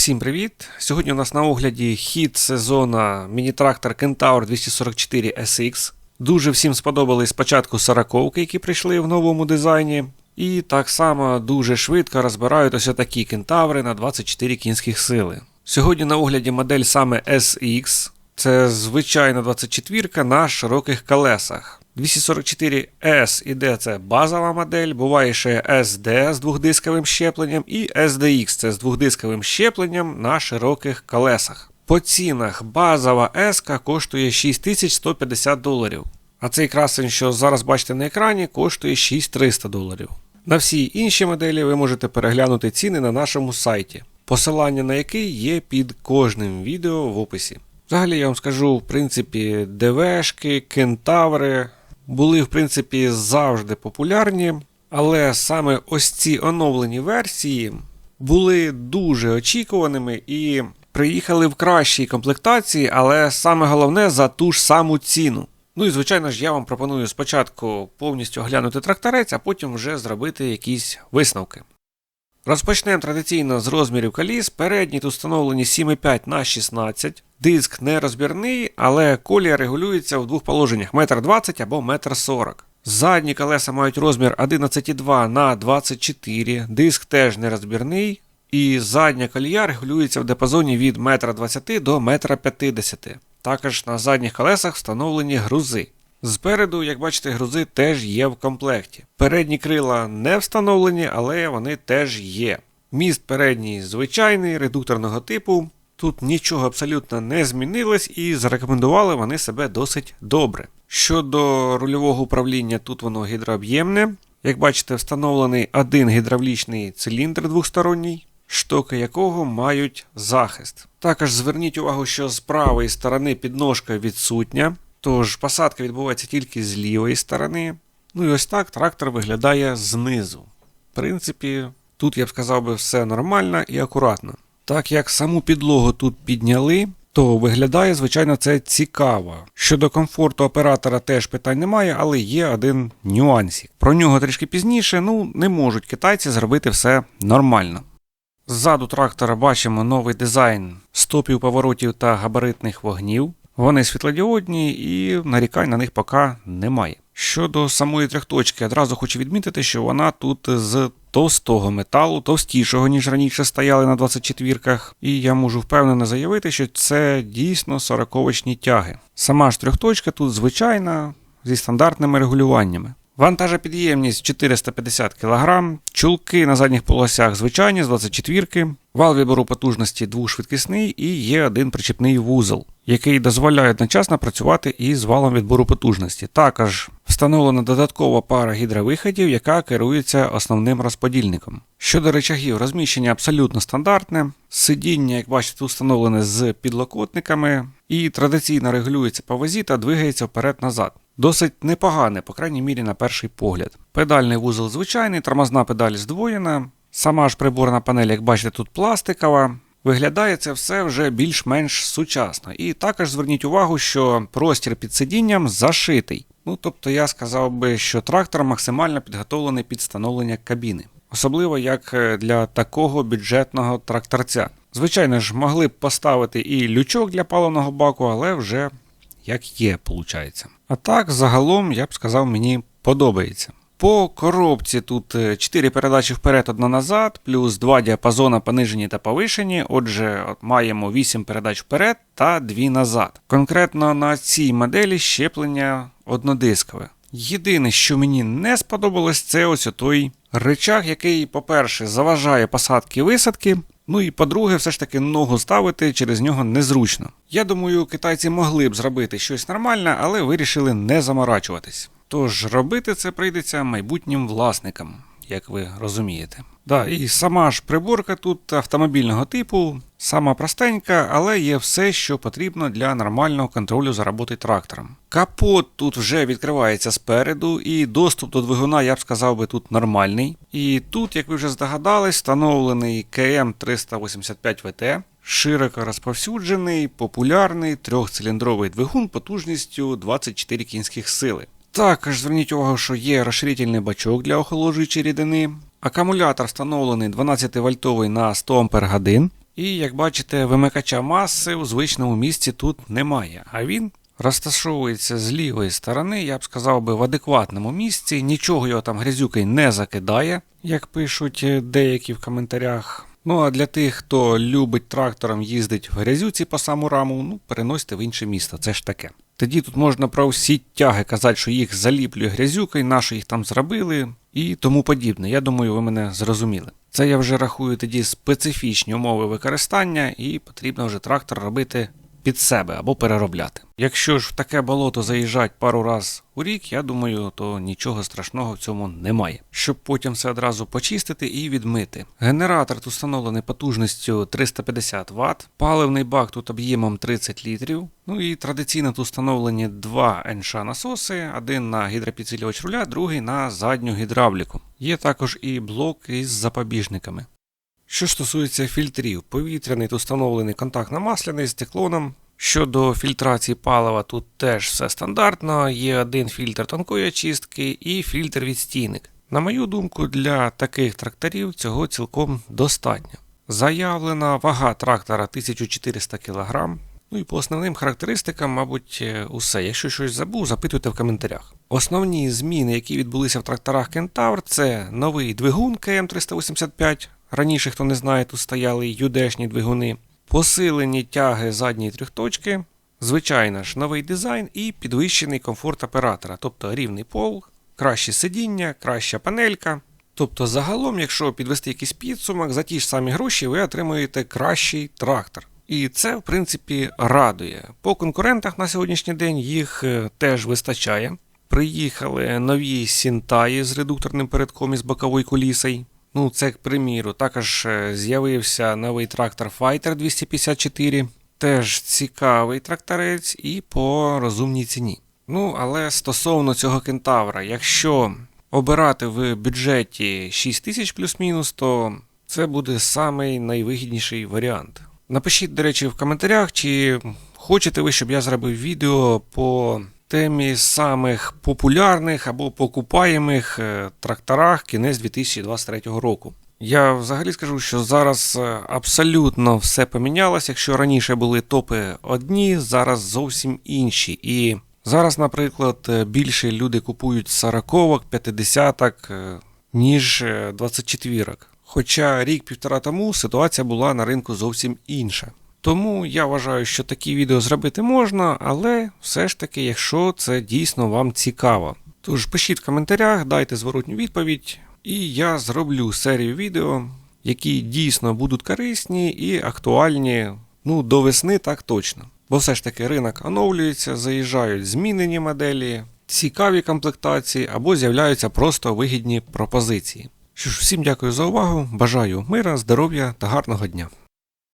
Всім привіт! Сьогодні у нас на огляді хід сезона міні-трактор Kentaur 244 SX. Дуже всім сподобались спочатку сороковки, які прийшли в новому дизайні. І так само дуже швидко розбирають ось такі кентаври на 24 кінських сили. Сьогодні на огляді модель саме SX. Це звичайна 24 на широких колесах. 244S іде це базова модель, буває ще SD з двохдисковим щепленням і SDX це з двохдисковим щепленням на широких колесах. По цінах базова S коштує 6150 доларів. А цей красень, що зараз бачите на екрані, коштує 6300 доларів. На всі інші моделі ви можете переглянути ціни на нашому сайті, посилання на який є під кожним відео в описі. Взагалі я вам скажу, в принципі, ДВшки, кентаври були, в принципі, завжди популярні, але саме ось ці оновлені версії були дуже очікуваними і приїхали в кращій комплектації, але саме головне за ту ж саму ціну. Ну і звичайно ж, я вам пропоную спочатку повністю оглянути тракторець, а потім вже зробити якісь висновки. Розпочнемо традиційно з розмірів коліс. Передні тут встановлені 7,5 на 16 Диск не розбірний, але колія регулюється в двох положеннях 1,20 м або 1,40 м. Задні колеса мають розмір 11,2 на 24 Диск теж не розбірний. І задня колія регулюється в диапазоні від 1,20 м до 1,50 м. Також на задніх колесах встановлені грузи. Спереду, як бачите, грузи теж є в комплекті. Передні крила не встановлені, але вони теж є. Міст передній звичайний, редукторного типу. Тут нічого абсолютно не змінилось і зарекомендували вони себе досить добре. Щодо рульового управління, тут воно гідрооб'ємне. Як бачите, встановлений один гідравлічний циліндр двосторонній, штоки якого мають захист. Також зверніть увагу, що з правої сторони підножка відсутня. Тож посадка відбувається тільки з лівої сторони. Ну і ось так трактор виглядає знизу. В принципі, тут я б сказав би все нормально і акуратно. Так як саму підлогу тут підняли, то виглядає, звичайно, це цікаво. Щодо комфорту оператора теж питань немає, але є один нюансик. Про нього трішки пізніше, ну не можуть китайці зробити все нормально. Ззаду трактора бачимо новий дизайн стопів поворотів та габаритних вогнів. Вони світлодіодні і нарікань на них поки немає. Щодо самої трьохточки, одразу хочу відмітити, що вона тут з товстого металу, товстішого, ніж раніше стояли на 24-ках, і я можу впевнено заявити, що це дійсно 40-очні тяги. Сама ж трьохточка тут звичайна зі стандартними регулюваннями. Вантажопідємність 450 кг, чулки на задніх полосях звичайні з 24-ки, вал вибору потужності двошвидкісний і є один причепний вузол, який дозволяє одночасно працювати із валом відбору потужності. Також встановлена додаткова пара гідровиходів, яка керується основним розподільником. Щодо речагів, розміщення абсолютно стандартне, сидіння, як бачите, встановлене з підлокотниками і традиційно регулюється по вазі та двигається вперед-назад. Досить непогане, по крайній мірі, на перший погляд. Педальний вузол звичайний, тормозна педаль здвоєна. Сама ж приборна панель, як бачите, тут пластикова. Виглядає це все вже більш-менш сучасно. І також зверніть увагу, що простір під сидінням зашитий. Ну тобто я сказав би, що трактор максимально підготовлений під встановлення кабіни. Особливо як е, для такого бюджетного тракторця. Звичайно ж, могли б поставити і лючок для паливного баку, але вже як є, виходить. А так, загалом, я б сказав, мені подобається. По коробці тут 4 передачі вперед, одна назад, плюс 2 діапазони понижені та повишені. Отже, от маємо 8 передач вперед та 2 назад. Конкретно на цій моделі щеплення однодискове. Єдине, що мені не сподобалось, це ось той речах, який, по-перше, заважає посадки висадки. Ну і по-друге, все ж таки ногу ставити через нього незручно. Я думаю, китайці могли б зробити щось нормальне, але вирішили не заморачуватись. Тож робити це прийдеться майбутнім власникам, як ви розумієте. Да, і сама ж приборка тут автомобільного типу, сама простенька, але є все, що потрібно для нормального контролю за роботи трактором. Капот тут вже відкривається спереду, і доступ до двигуна, я б сказав би, тут нормальний. І тут, як ви вже здогадались, встановлений КМ 385 ВТ. Широко розповсюджений, популярний трьохциліндровий двигун потужністю 24 кінських сили. Також зверніть увагу, що є розширительний бачок для охолоджуючої рідини. Акумулятор встановлений 12 вольтовий на 100 Ах. І як бачите, вимикача маси у звичному місці тут немає, а він розташовується з лівої сторони, я б сказав би, в адекватному місці, нічого його там грязюкою не закидає, як пишуть е, деякі в коментарях. Ну а для тих, хто любить трактором їздить в грязюці по саму раму, ну переносьте в інше місто, це ж таке. Тоді тут можна про всі тяги казати, що їх заліплює грязюкою, на що їх там зробили і тому подібне. Я думаю, ви мене зрозуміли. Це я вже рахую тоді специфічні умови використання, і потрібно вже трактор робити під себе або переробляти. Якщо ж в таке болото заїжджать пару раз у рік, я думаю, то нічого страшного в цьому немає. Щоб потім все одразу почистити і відмити. Генератор тут встановлений потужністю 350 Вт, паливний бак тут об'ємом 30 літрів. Ну і традиційно тут встановлені два НШ насоси: один на гідропідсилювач руля, другий на задню гідравліку. Є також і блок із запобіжниками. Що стосується фільтрів, повітряний тут встановлений контактно-масляний з циклоном. Щодо фільтрації палива, тут теж все стандартно. Є один фільтр тонкої очистки і фільтр відстійник. На мою думку, для таких тракторів цього цілком достатньо. Заявлена вага трактора 1400 кг. Ну і по основним характеристикам, мабуть, е, усе. Якщо щось забув, запитуйте в коментарях. Основні зміни, які відбулися в тракторах Кентавр, це новий двигун КМ385. Раніше, хто не знає, тут стояли юдешні двигуни, посилені тяги задньої трьохточки, звичайно ж, новий дизайн і підвищений комфорт оператора, тобто рівний пол, краще сидіння, краща панелька. Тобто, загалом, якщо підвести якийсь підсумок, за ті ж самі гроші ви отримуєте кращий трактор. І це, в принципі, радує. По конкурентах на сьогоднішній день їх е, теж вистачає. Приїхали нові сінтаї з редукторним передком із боковою кулісою. Ну, це, к приміру, також е, з'явився новий трактор Fighter 254. Теж цікавий тракторець і по розумній ціні. Ну, але стосовно цього кентавра, якщо обирати в бюджеті 6 тисяч плюс-мінус, то це буде самий найвигідніший варіант. Напишіть, до речі, в коментарях, чи хочете ви, щоб я зробив відео по темі самих популярних або покупаємих е, тракторах кінець 2023 року. Я взагалі скажу, що зараз е, абсолютно все помінялося. Якщо раніше були топи одні, зараз зовсім інші. І зараз, наприклад, е, більше люди купують 40-ок, 50-ок, ніж 24-ок. Хоча рік-півтора тому ситуація була на ринку зовсім інша. Тому я вважаю, що такі відео зробити можна, але все ж таки, якщо це дійсно вам цікаво. Тож пишіть в коментарях, дайте зворотню відповідь, і я зроблю серію відео, які дійсно будуть корисні і актуальні ну, до весни так точно. Бо все ж таки ринок оновлюється, заїжджають змінені моделі, цікаві комплектації або з'являються просто вигідні пропозиції. Що ж, всім дякую за увагу, бажаю мира, здоров'я та гарного дня.